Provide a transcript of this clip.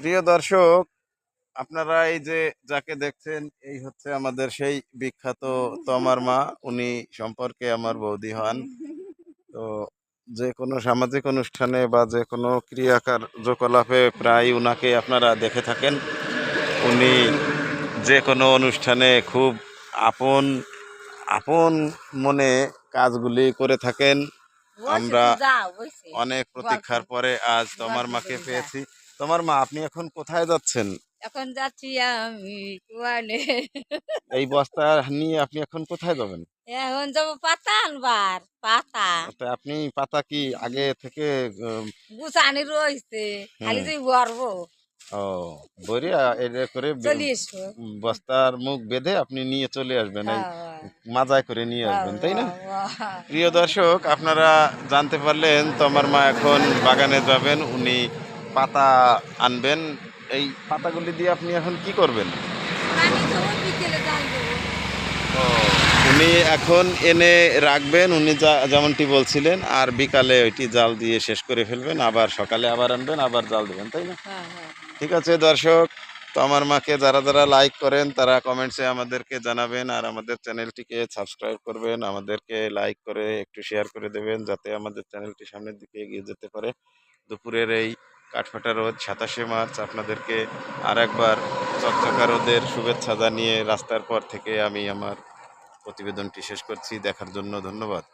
প্রিয় দর্শক আপনারা এই যে যাকে দেখছেন এই হচ্ছে আমাদের সেই বিখ্যাত তমার মা। উনি সম্পর্কে আমার বৌদি হন। তো যে কোনো সামাজিক অনুষ্ঠানে বা যে কোনো ক্রিয়া কার্যকলাপে প্রায় উনাকে আপনারা দেখে থাকেন। উনি যে কোনো অনুষ্ঠানে খুব আপন আপন মনে কাজগুলি করে থাকেন। আমরা অনেক প্রতীক্ষার পরে আজ তোমার মাকে পেয়েছি। তোমার মা আপনি এখন কোথায় যাচ্ছেন? এখন যাচ্ছি আমি কুয়ালে এই বস্তা নিয়ে আপনি এখন কোথায় যাবেন? এখন যাব পাতা আনবার পাতা। তো আপনি পাতা কি আগে থেকে গুছানি রয়েছে খালি তুই ভরবো। ও বরিয়া এটা করে বস্তার মুখ বেঁধে আপনি নিয়ে চলে আসবেন এই মাজায় করে নিয়ে আসবেন তাই না। প্রিয় দর্শক আপনারা জানতে পারলেন তোমার মা এখন বাগানে যাবেন উনি পাতা আনবেন এই পাতাগুলি দিয়ে আপনি এখন কি করবেন? উনি এখন এনে রাখবেন উনি যা যেমনটি বলছিলেন আর বিকালে ওইটি জাল দিয়ে শেষ করে ফেলবেন আবার সকালে আবার আনবেন আবার জাল দেবেন তাই না? হ্যাঁ, হ্যাঁ। ঠিক আছে দর্শক তো আমার মাকে যারা যারা লাইক করেন তারা কমেন্টসে আমাদেরকে জানাবেন আর আমাদের চ্যানেলটিকে সাবস্ক্রাইব করবেন আমাদেরকে লাইক করে একটু শেয়ার করে দেবেন যাতে আমাদের চ্যানেলটি সামনের দিকে এগিয়ে যেতে পারে। দুপুরের এই কাঠফাটা রোদ, সাতাশে মার্চ, আপনাদেরকে আর একবার চকচকা রোদের শুভেচ্ছা জানিয়ে রাস্তার পর থেকে আমি আমার প্রতিবেদনটি শেষ করছি। দেখার জন্য ধন্যবাদ।